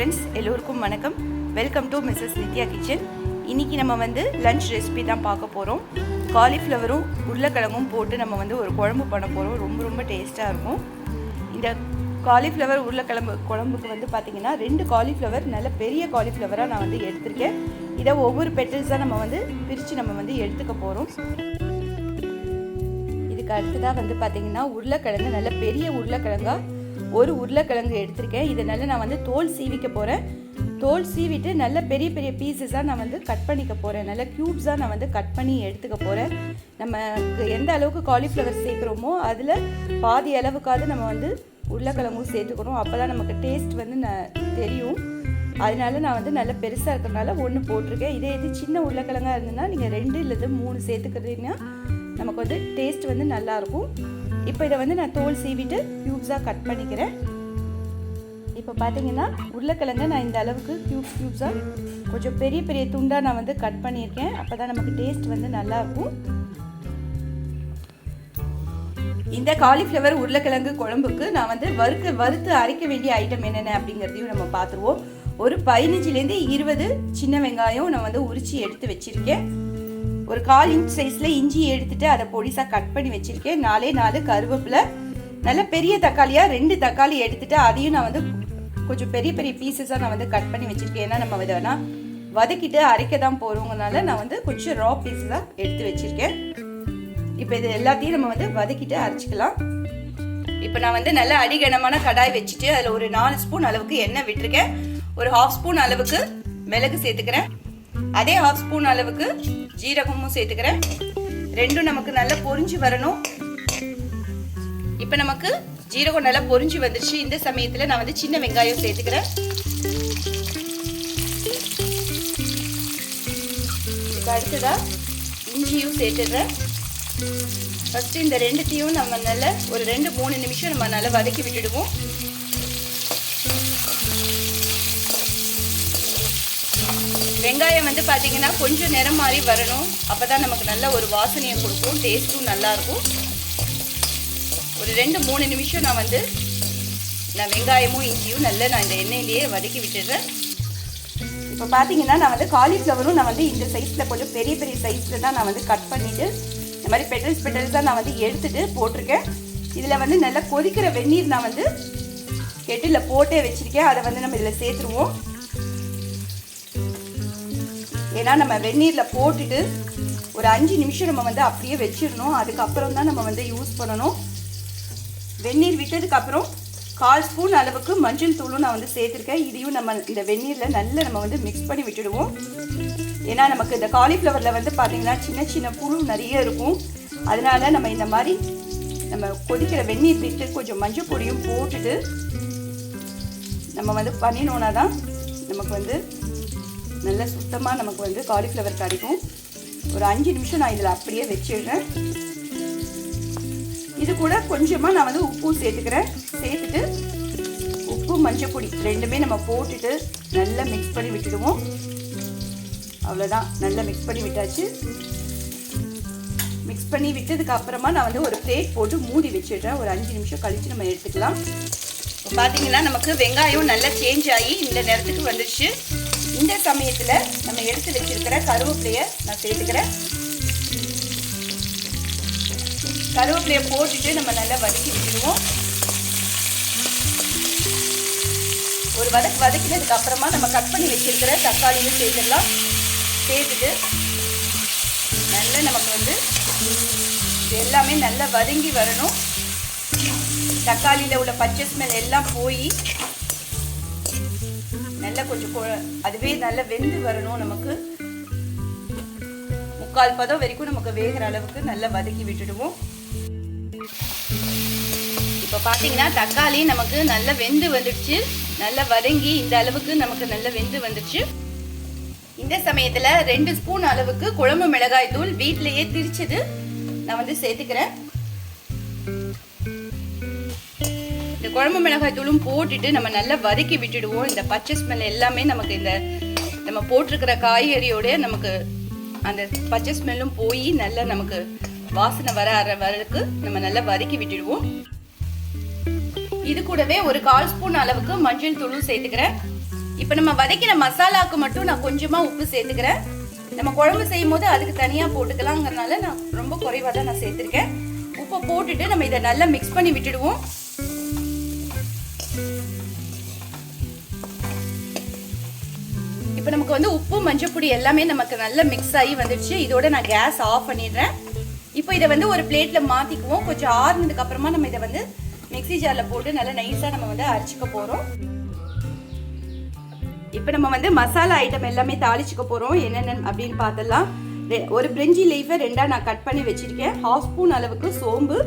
Friends எல்லோருக்கும் வணக்கம். Welcome to Mrs Nithya kitchen இன்றைக்கி நம்ம வந்து லன்ச் ரெசிபி தான் பார்க்க போகிறோம் காலிஃப்ளவரும் உருளைக்கிழங்கும் போட்டு நம்ம வந்து ஒரு குழம்பு பண்ண போகிறோம் ரொம்ப ரொம்ப டேஸ்ட்டாக இருக்கும். இந்த காலிஃப்ளவர் உருளைக்கிழம்பு குழம்புக்கு வந்து பார்த்திங்கன்னா ரெண்டு காலிஃப்ளவர் நல்ல பெரிய காலிஃப்ளவராக நான் வந்து எடுத்திருக்கேன். இதை ஒவ்வொரு பெட்டல்ஸாக நம்ம வந்து பிரித்து நம்ம வந்து எடுத்துக்க போகிறோம் இதுக்கு அடுத்ததாக வந்து பார்த்திங்கன்னா உருளைக்கிழங்கு நல்ல பெரிய உருளைக்கிழங்கா ஒரு உருளைக்கிழங்கு எடுத்திருக்கேன். இதனால நான் வந்து தோல் சீவிக்க போகிறேன் தோல் சீவிட்டு நல்ல பெரிய பெரிய பீசஸாக நான் வந்து கட் பண்ணிக்க போகிறேன் நல்ல க்யூப்ஸாக நான் வந்து கட் பண்ணி எடுத்துக்க போகிறேன் நம்ம எந்த அளவுக்கு காலிஃப்ளவர் சேர்க்குறோமோ அதில் பாதி அளவுக்காவது நம்ம வந்து உருளைக்கிழங்கும் சேர்த்துக்கணும். அப்போ தான் நமக்கு டேஸ்ட் வந்து ந தெரியும். அதனால நான் வந்து நல்ல பெருசாக இருக்கிறனால ஒன்று போட்டிருக்கேன். இதே இது சின்ன உருளைக்கிழங்கா இருந்ததுன்னா நீங்கள் ரெண்டு இல்லது மூணு சேர்த்துக்கிறீங்கன்னா நமக்கு வந்து டேஸ்ட் வந்து நல்லாயிருக்கும் இப்போ இதை வந்து நான் தோல் சீவிட்டு க்யூப்ஸாக கட் பண்ணிக்கிறேன். இப்போ பார்த்தீங்கன்னா உருளைக்கிழங்க நான் இந்த அளவுக்கு க்யூப் க்யூப்ஸாக கொஞ்சம் பெரிய பெரிய துண்டாக நான் வந்து கட் பண்ணியிருக்கேன். அப்போ தான் நமக்கு டேஸ்ட் வந்து நல்லாயிருக்கும் இந்த காலிஃப்ளவர் உருளைக்கிழங்கு குழம்புக்கு நான் வந்து வறுக்க வறுத்து அரைக்க வேண்டிய ஐட்டம் என்னென்ன அப்படிங்கிறதையும் நம்ம பார்த்துருவோம். ஒரு பதினஞ்சுலேருந்து இருபது சின்ன வெங்காயம் நான் வந்து உரித்து எடுத்து வச்சுருக்கேன். ஒரு கால் இன்ச் சைஸில் இஞ்சி எடுத்துட்டு அதை பொடிசாக கட் பண்ணி வச்சுருக்கேன். நாலே நாலு கருவேப்பிலை. நல்ல பெரிய தக்காளியாக ரெண்டு தக்காளி எடுத்துட்டு அதையும் நான் வந்து கொஞ்சம் பெரிய பெரிய பீசஸாக நான் வந்து கட் பண்ணி வச்சுருக்கேன். ஏன்னா நம்ம இதை வேணா வதக்கிட்டு அரைக்க தான் போகிறோங்கனால நான் வந்து கொஞ்சம் ரா பீஸஸாக எடுத்து வச்சுருக்கேன். இப்போ இது எல்லாத்தையும் நம்ம வந்து வதக்கிட்டு அரைச்சிக்கலாம். இப்போ நான் வந்து நல்ல அடிகனமான கடாய் வச்சுட்டு அதில் ஒரு நாலு ஸ்பூன் அளவுக்கு எண்ணெய் விட்டுருக்கேன். ஒரு ஹாஃப் ஸ்பூன் அளவுக்கு மிளகு சேர்த்துக்கிறேன். அதே ஹாஃப் ஸ்பூன் அளவுக்கு ஜீரகமும் சேர்த்துக்கிறேன். ரெண்டும் நமக்கு நல்லா பொரிஞ்சு வரணும். இப்போ நமக்கு ஜீரகம் நல்லா பொரிஞ்சு வந்துருச்சு. இந்த சமயத்தில் நான் வந்து சின்ன வெங்காயம் சேர்த்துக்கிறேன். இதுக்கு அடுத்ததாக இஞ்சியும் சேர்த்துடுறேன். ஃபஸ்ட்டு இந்த ரெண்டுத்தையும் நம்ம நல்லா ஒரு ரெண்டு மூணு நிமிஷம் நம்ம நல்லா வதக்கி விட்டுடுவோம். வெங்காயம் வந்து பார்த்தீங்கன்னா கொஞ்சம் நிறம் மாதிரி வரணும். அப்போ தான் நமக்கு நல்ல ஒரு வாசனையை கொடுக்கும். டேஸ்ட்டும் நல்லாயிருக்கும். ஒரு ரெண்டு மூணு நிமிஷம் நான் வந்து நான் வெங்காயமும் இஞ்சியும் நல்லா நான் இந்த எண்ணெயிலேயே வதக்கி விட்டுடுறேன். இப்போ பார்த்தீங்கன்னா நான் வந்து காலிஃப்ளவரும் நான் வந்து இந்த சைஸில் கொஞ்சம் பெரிய பெரிய சைஸில் தான் நான் வந்து கட் பண்ணிவிட்டு இந்த மாதிரி பெட்டல்ஸ் பெட்டல்ஸாக நான் வந்து எடுத்துகிட்டு போட்டிருக்கேன். இதில் வந்து நல்லா கொதிக்கிற வெந்நீர் நான் வந்து கெட்டில் போட்டே வச்சுருக்கேன். அதை வந்து நம்ம இதில் சேர்த்துருவோம். ஏன்னா நம்ம வெந்நீரில் போட்டுட்டு ஒரு அஞ்சு நிமிஷம் நம்ம வந்து அப்படியே வச்சிடணும். அதுக்கப்புறம் தான் நம்ம வந்து யூஸ் பண்ணணும். வெந்நீர் விட்டதுக்கப்புறம் கால் ஸ்பூன் அளவுக்கு மஞ்சள் தூளும் நான் வந்து சேர்த்துருக்கேன். இதையும் நம்ம இந்த வெந்நீரில் நல்லா நம்ம வந்து மிக்ஸ் பண்ணி விட்டுடுவோம். ஏன்னா நமக்கு இந்த காலிஃப்ளவரில் வந்து பார்த்திங்கன்னா சின்ன சின்ன புழு நிறைய இருக்கும். அதனால நம்ம இந்த மாதிரி நம்ம கொதிக்கிற வெந்நீர் விட்டு கொஞ்சம் மஞ்சள் பொடியும் போட்டுட்டு நம்ம வந்து பண்ணினோன்னா தான் நமக்கு வந்து நல்ல சுத்தமாக நமக்கு வந்து காலிஃப்ளவர் கிடைக்கும். ஒரு அஞ்சு நிமிஷம் நான் இதில் அப்படியே வச்சிடுறேன். இது கூட கொஞ்சமாக நான் வந்து உப்பும் சேர்த்துக்கிறேன். சேர்த்துட்டு உப்பு மஞ்சள் பொடி ரெண்டுமே நம்ம போட்டுட்டு நல்லா மிக்ஸ் பண்ணி விட்டுடுவோம். அவ்வளோதான் நல்லா மிக்ஸ் பண்ணி விட்டாச்சு. மிக்ஸ் பண்ணி விட்டதுக்கு அப்புறமா நான் வந்து ஒரு பிளேட் போட்டு மூடி வச்சிடுறேன். ஒரு அஞ்சு நிமிஷம் கழித்து நம்ம எடுத்துக்கலாம். இப்போ பார்த்தீங்கன்னா நமக்கு வெங்காயம் நல்லா சேஞ்ச் ஆகி இந்த நேரத்துக்கு வந்துடுச்சு இந்த சமயத்தில் நம்ம எடுத்து வச்சிருக்கிற கருவேப்பிலையை நான் சேர்த்துக்கிறேன். கருவேப்பிலையை போட்டுட்டு நம்ம நல்லா வதக்கி விட்டுடுவோம். ஒரு வதக்கு வதக்கினதுக்கு அப்புறமா நம்ம கட் பண்ணி வச்சிருக்கிற தக்காளியும் சேர்த்துடலாம். சேர்த்துட்டு நல்லா நமக்கு வந்து எல்லாமே நல்லா வதங்கி வரணும். தக்காளியில் உள்ள பச்சை ஸ்மெல் எல்லாம் போய் நல்லா கொஞ்சம் அதுவே நல்லா வெந்து வரணும் நமக்கு. முக்கால் பதம் வரைக்கும் நமக்கு வேகிற அளவுக்கு நல்லா வதக்கி விட்டுடுவோம். இப்போ பார்த்தீங்கன்னா தக்காளி நமக்கு நல்லா வெந்து வந்துடுச்சு. நல்லா வதங்கி இந்த அளவுக்கு நமக்கு நல்லா வெந்து வந்துடுச்சு. இந்த சமயத்தில் ரெண்டு ஸ்பூன் அளவுக்கு குழம்பு மிளகாய் தூள் வீட்டிலேயே திரிச்சது நான் வந்து சேர்த்துக்கிறேன். இந்த குழம்பு மிளகாய் தூளும் போட்டுட்டு நம்ம நல்லா வதக்கி விட்டுடுவோம். இந்த பச்சை ஸ்மெல் எல்லாமே நமக்கு இந்த நம்ம போட்டிருக்கிற காய்கறியோட நமக்கு அந்த பச்சை ஸ்மெல்லும் போய் நல்லா நமக்கு வாசனை வர வர வரதுக்கு நம்ம நல்லா வதக்கி விட்டுடுவோம். இது கூடவே ஒரு கால் ஸ்பூன் அளவுக்கு மஞ்சள் தூளும் சேர்த்துக்கிறேன். இப்போ நம்ம வதக்கிற மசாலாவுக்கு மட்டும் நான் கொஞ்சமாக உப்பு சேர்த்துக்கிறேன். நம்ம குழம்பு செய்யும் போது அதுக்கு தனியாக போட்டுக்கலாங்கிறனால நான் ரொம்ப குறைவாக தான் நான் சேர்த்துருக்கேன். உப்பை போட்டுட்டு நம்ம இதை நல்லா மிக்ஸ் பண்ணி விட்டுடுவோம். இப்போ நமக்கு வந்து உப்பு மஞ்சப்பொடி எல்லாமே நமக்கு நல்லா மிக்ஸ் ஆகி வந்துடுச்சு. இதோட நான் கேஸ் ஆஃப் பண்ணிடுறேன். இப்போ இதை வந்து ஒரு பிளேட்டில் மாற்றிக்குவோம் கொஞ்சம் ஆறுனதுக்கு அப்புறமா நம்ம இதை வந்து மிக்ஸி ஜாரில் போட்டு நல்லா நைஸாக நம்ம வந்து அரைச்சிக்க போகிறோம் இப்போ நம்ம வந்து மசாலா ஐட்டம் எல்லாமே தாளிச்சுக்க போகிறோம் என்னென்ன அப்படின்னு பார்த்தலாம் ஒரு பிரிஞ்சி லீஃபை ரெண்டாக நான் கட் பண்ணி வச்சுருக்கேன். ஹாஃப் ஸ்பூன் அளவுக்கு சோம்பு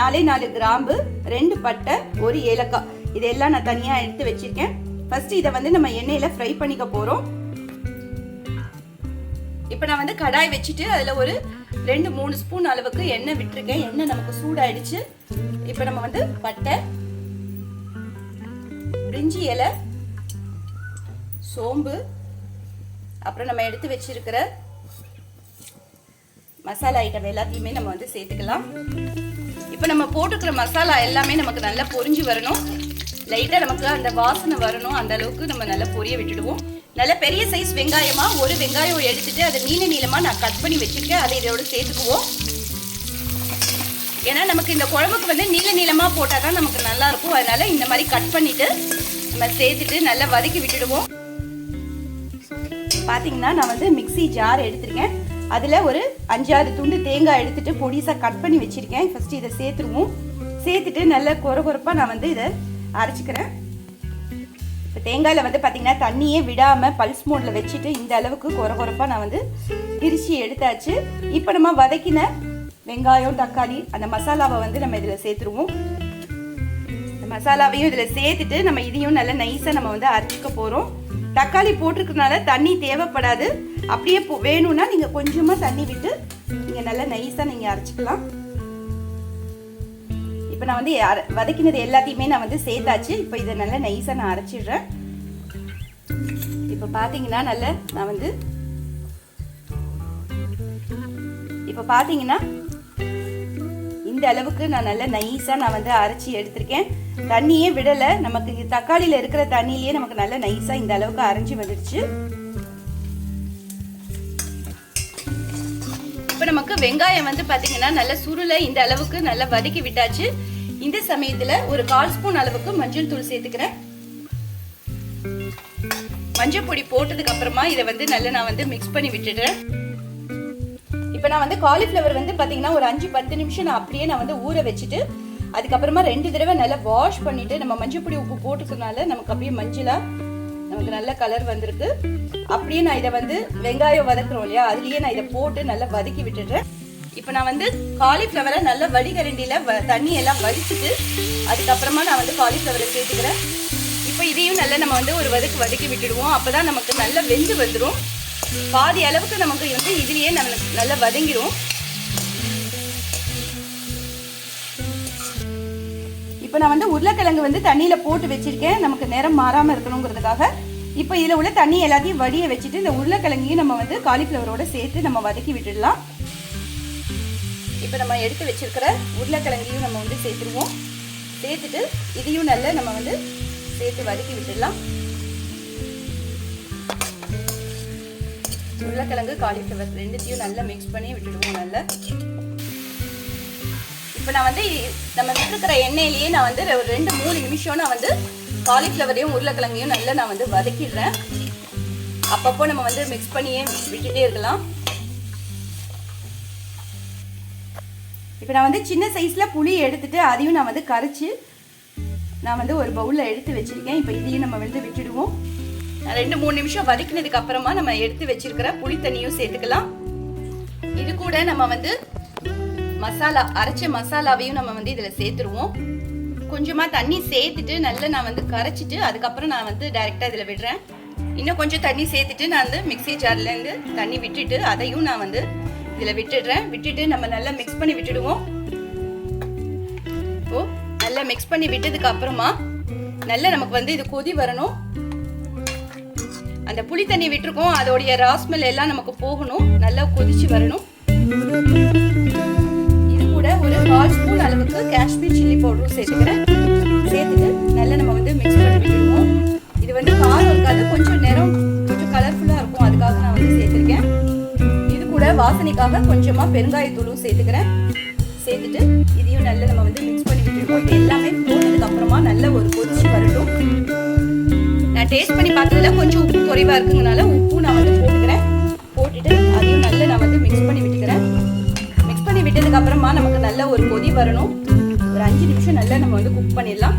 நாலே நாலு கிராம்பு ரெண்டு பட்டை ஒரு ஏலக்காய். இதெல்லாம் நான் தனியாக எடுத்து வச்சுருக்கேன். ஃபர்ஸ்ட் இதை வந்து நம்ம எண்ணெயில் ஃப்ரை பண்ணிக்க போகிறோம் இப்போ நான் வந்து கடாய் வச்சுட்டு அதில் ஒரு ரெண்டு மூணு ஸ்பூன் அளவுக்கு எண்ணெய் விட்டுருக்கேன். எண்ணெய் நமக்கு சூடாயிடுச்சு. இப்போ நம்ம வந்து பட்டை பிரிஞ்சி இலை சோம்பு அப்புறம் நம்ம எடுத்து வச்சிருக்கிற மசாலா ஐட்டம் எல்லாத்தையுமே நம்ம வந்து சேர்த்துக்கலாம். இப்போ நம்ம போட்டுக்கிற மசாலா எல்லாமே நமக்கு நல்லா பொரிஞ்சு வரணும். லைட்டாக நமக்கு அந்த வாசனை வரணும். அந்த அளவுக்கு நம்ம நல்லா பொரிய விட்டுடுவோம். நல்ல பெரிய சைஸ் வெங்காயமா ஒரு வெங்காயம் எடுத்துட்டு அதை நீல நீளமா நான் கட் பண்ணி வச்சிருக்கேன் அதை இதோட சேர்த்துக்குவோம். ஏன்னா நமக்கு இந்த குழம்புக்கு வந்து நீல நீளமா போட்டால் தான் நமக்கு நல்லா இருக்கும். அதனால இந்த மாதிரி கட் பண்ணிட்டு நம்ம சேர்த்துட்டு நல்லா வதக்கி விட்டுடுவோம். பார்த்தீங்கன்னா நான் வந்து மிக்ஸி ஜார் எடுத்திருக்கேன். அதில் ஒரு அஞ்சாறு துண்டு தேங்காய் எடுத்துட்டு பொடிசாக கட் பண்ணி வச்சுருக்கேன். ஃபஸ்ட்டு இதை சேர்த்துருவோம். சேர்த்துட்டு நல்லா கொர கொரப்பாக நான் வந்து இதை அரைச்சிக்கிறேன். இப்போ தேங்காயில் வந்து பார்த்தீங்கன்னா தண்ணியே விடாமல் பல்ஸ் மோடில் வச்சுட்டு இந்த அளவுக்கு கொர கொரப்பாக நான் வந்து பிரித்து எடுத்தாச்சு. இப்போ நம்ம வதக்கின வெங்காயம் தக்காளி அந்த மசாலாவை வந்து நம்ம இதில் சேர்த்துருவோம். இந்த மசாலாவையும் இதில் சேர்த்துட்டு நம்ம இதையும் நல்லா நைஸாக நம்ம வந்து அரைச்சிக்க போகிறோம் தக்காளி போட்டிருக்கனால தண்ணி தேவைப்படாது. அப்படியே போ வேணும்னா நீங்கள் கொஞ்சமாக தண்ணி விட்டு நீங்கள் நல்லா நைஸாக நீங்கள் அரைச்சிக்கலாம். இப்போ நான் வந்து அர- வதக்கினது எல்லாத்தையுமே நான் வந்து சேர்த்தாச்சு. இப்போ இதை நல்லா நைஸாக நான் அரைச்சிடுறேன். இப்போ பார்த்தீங்கன்னா நல்ல நான் வந்து இப்போ பார்த்தீங்கன்னா இந்த அளவுக்கு நான் நல்லா நைஸாக நான் வந்து அரைச்சி எடுத்திருக்கேன். தண்ணியே விடலை. நமக்கு தக்காளியில் இருக்கிற தண்ணியிலேயே நமக்கு நல்ல நைஸாக இந்த அளவுக்கு அரைஞ்சி வந்துடுச்சு. இப்போ நமக்கு வெங்காயம் வந்து பார்த்தீங்கன்னா நல்ல சுருளை இந்த அளவுக்கு நல்லா வதக்கி விட்டாச்சு. இந்த சமயத்தில் ஒரு கால் ஸ்பூன் அளவுக்கு மஞ்சள் தூள் சேர்த்துக்கிறேன். மஞ்சள் பொடி போட்டதுக்கு அப்புறமா இதை வந்து நல்லா நான் வந்து மிக்ஸ் பண்ணி விட்டுடுறேன். இப்போ நான் வந்து காலிஃப்ளவர் வந்து பார்த்தீங்கன்னா ஒரு அஞ்சு பத்து நிமிஷம் நான் அப்படியே நான் வந்து ஊற வச்சுட்டு அதுக்கப்புறமா ரெண்டு தடவை நல்லா வாஷ் பண்ணிட்டு நம்ம மஞ்சள் பொடி உப்பு போட்டுக்கிறதுனால நமக்கு அப்படியே மஞ்சளா நமக்கு நல்ல கலர் வந்திருக்கு. அப்படியே நான் இதை வந்து வெங்காயம் வதக்குறோம் இல்லையா? அதுலயே நான் இதை போட்டு நல்லா வதக்கி விட்டுடுறேன். இப்போ நான் வந்து காலிஃப்ளவரை நல்லா வடிகரண்டியில் வ தண்ணியெல்லாம் வடிச்சிட்டு அதுக்கப்புறமா நான் வந்து காலிஃப்ளவரை சேர்த்துக்கிறேன். இப்போ இதையும் நல்லா நம்ம வந்து ஒரு வதக்கு வதக்கி விட்டுடுவோம். அப்போ தான் நமக்கு நல்லா வெந்து வந்துடும் பாதி அளவுக்கு நமக்கு வந்து இதுலேயே நம்ம நல்லா வதங்கிடும் இப்போ நான் வந்து உருளைக்கிழங்கு வந்து தண்ணியில் போட்டு வச்சுருக்கேன். நமக்கு நேரம் மாறாமல் இருக்கணுங்கிறதுக்காக. இப்போ இதில் உள்ள தண்ணி எல்லாத்தையும் வடிய வச்சுட்டு இந்த உருளைக்கிழங்கையும் நம்ம வந்து காலிஃப்ளவரோட சேர்த்து நம்ம வதக்கி விட்டுடலாம். இப்போ நம்ம எடுத்து வச்சிருக்கிற உருளைக்கிழங்கையும் நம்ம வந்து சேர்த்துருவோம். சேர்த்துட்டு இதையும் நல்லா நம்ம வந்து சேர்த்து வதக்கி விட்டுடலாம். உருளைக்கிழங்கு காலிஃப்ளவர் ரெண்டுத்தையும் நல்லா மிக்ஸ் பண்ணி விட்டுடுவோம் நல்லா. இப்போ நான் வந்து நம்ம விட்டுருக்கிற எண்ணெயிலேயே நான் வந்து ஒரு ரெண்டு மூணு நிமிஷம் நான் வந்து காலிஃப்ளவரையும் உருளைக்கிழங்கையும் நல்லா நான் வந்து வதக்கிடுறேன். அப்பப்போ நம்ம வந்து மிக்ஸ் பண்ணியே விட்டுட்டே இருக்கலாம். இப்போ நான் வந்து சின்ன சைஸில் புளி எடுத்துட்டு அதையும் நான் வந்து கரைச்சி நான் வந்து ஒரு பவுலில் எடுத்து வச்சிருக்கேன். இப்போ இதையும் நம்ம வந்து விட்டுடுவோம். ரெண்டு மூணு நிமிஷம் வதக்கினதுக்கு அப்புறமா நம்ம எடுத்து வச்சிருக்கிற புளி தண்ணியும் சேர்த்துக்கலாம். இது கூட நம்ம வந்து மசாலா அரைச்ச மசாலாவையும் நம்ம வந்து இதில் சேர்த்துருவோம். கொஞ்சமாக தண்ணி சேர்த்துட்டு நல்லா நான் வந்து கரைச்சிட்டு அதுக்கப்புறம் நான் வந்து டைரெக்டாக இதில் விடுறேன். இன்னும் கொஞ்சம் தண்ணி சேர்த்துட்டு நான் வந்து மிக்ஸி ஜார்லேருந்து தண்ணி விட்டுட்டு அதையும் நான் வந்து இதில் விட்டுடுறேன். விட்டுட்டு நம்ம நல்லா மிக்ஸ் பண்ணி விட்டுடுவோம். இப்போ நல்லா மிக்ஸ் பண்ணி விட்டதுக்கு அப்புறமா நல்லா நமக்கு வந்து இது கொதி வரணும். அந்த புளி தண்ணி விட்டுருக்கோம். அதோடைய ராஸ்மெல் எல்லாம் நமக்கு போகணும். நல்லா கொதிச்சு வரணும். இது கூட ஒரு கால் ஸ்பூன் அளவுக்கு காஷ்மீர் சில்லி பவுடரும் சேர்த்துக்கிறேன். சேர்த்துட்டு நல்லா நம்ம வந்து மிக்ஸ் பண்ணி விட்டுருவோம் இது வந்து காரம் இருக்காது. கொஞ்சம் நிறம் கொஞ்சம் கலர்ஃபுல்லாக இருக்கும். அதுக்காக நான் வந்து சேர்த்துருக்கேன். வாசனைக்காக கொஞ்சமா பெருங்காயத்தூளும் சேர்த்துக்கிறேன். சேர்த்துட்டு இதையும் நல்லா நம்ம வந்து மிக்ஸ் பண்ணி விட்டுருக்கோம் எல்லாமே போட்டதுக்கு அப்புறமா நல்ல ஒரு கொதிச்சு வரட்டும். நான் டேஸ்ட் பண்ணி பார்த்ததுல கொஞ்சம் உப்பு குறைவா இருக்குங்கனால உப்பு நான் வந்து போட்டுக்கிறேன். போட்டுட்டு அதையும் நல்லா நான் வந்து மிக்ஸ் பண்ணி விட்டுக்கிறேன். மிக்ஸ் பண்ணி விட்டதுக்கு அப்புறமா நமக்கு நல்ல ஒரு கொதி வரணும். ஒரு அஞ்சு நிமிஷம் நல்லா நம்ம வந்து குக் பண்ணிடலாம்.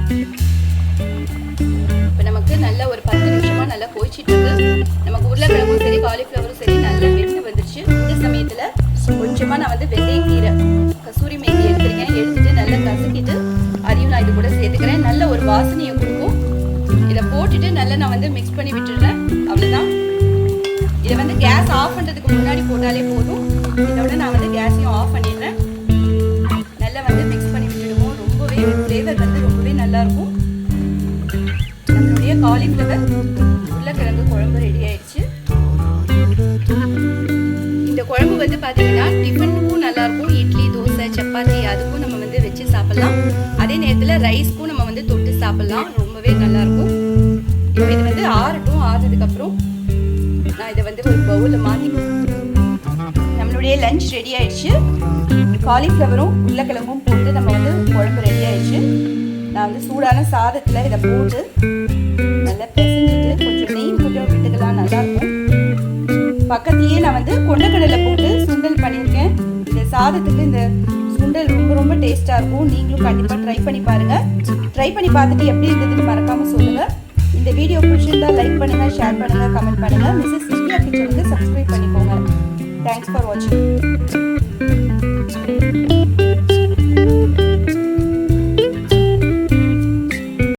இப்போ நமக்கு நல்ல ஒரு பத்து நிமிஷமா நல்லா கொதிச்சிட்டு இருக்கு. நமக்கு உருளைக்கிழங்கும் சரி காலிஃப்ளவரும் சரி நல்லா கொஞ்சமா நான் வந்து வெந்தயக்கீரை கசூரி மேத்தி எடுத்துருக்கேன். எடுத்துட்டு நல்லா கசக்கிட்டு அதையும் நான் இது கூட சேர்த்துக்கிறேன். நல்ல ஒரு வாசனையை கொடுக்கும். இதை போட்டுட்டு நல்லா நான் வந்து மிக்ஸ் பண்ணி விட்டுடுறேன். அவ்வளோதான் இதை வந்து கேஸ் ஆஃப் பண்ணுறதுக்கு முன்னாடி போட்டாலே போதும். இதோட நான் வந்து கேஸையும் ஆஃப் பண்ணிடுறேன். நல்லா வந்து மிக்ஸ் பண்ணி விட்டுடுவோம். ரொம்பவே ஃப்ளேவர் வந்து ரொம்பவே நல்லாயிருக்கும் நம்மளுடைய காலிஃப்ளவர் உருளைக்கிழங்கு குழம்பு ரெடி ஆயிடுச்சு. பார்த்தீங்கன்னா டிஃபனுக்கும் நல்லா இருக்கும் இட்லி தோசை சப்பாத்தி அதுக்கும் நம்ம வந்து வச்சு சாப்பிடலாம். அதே நேரத்தில் ரைஸ்க்கும் நம்ம வந்து தொட்டு சாப்பிடலாம். ரொம்பவே நல்லா இருக்கும் இப்போ இது வந்து ஆறட்டும். ஆறுனதுக்கு அப்புறம் நான் இதை வந்து ஒரு பவுலில் மாற்றி நம்மளுடைய லஞ்ச் ரெடி ஆயிடுச்சு. காலிஃப்ளவரும் உருளைக்கிழங்கும் போட்டு நம்ம வந்து குழம்பு ரெடி ஆயிடுச்சு. நான் வந்து சூடான சாதத்தில் இதை போட்டு நல்லா பிசைஞ்சிட்டு கொஞ்சம் நெய் போட்டு விட்டுக்கலாம் நல்லா இருக்கும் நான் வந்து கொண்டக்கடலை போட்டு சாதத்துக்கு இந்த சுண்டல் ரொம்ப ரொம்ப டேஸ்ட்டாக இருக்கும். நீங்களும் கண்டிப்பாக ட்ரை பண்ணி பாருங்கள் ட்ரை பண்ணி பார்த்துட்டு எப்படி இருந்ததுன்னு மறக்காமல் சொல்லுங்கள் இந்த வீடியோ பிடிச்சிருந்தா லைக் பண்ணுங்கள் ஷேர் பண்ணுங்க கமெண்ட் பண்ணுங்கள் மிஸ்ஸஸ் இந்தியா கிச்சனுக்கு சப்ஸ்கிரைப் பண்ணிக்கோங்க. தேங்க்ஸ் ஃபார் வாட்சிங்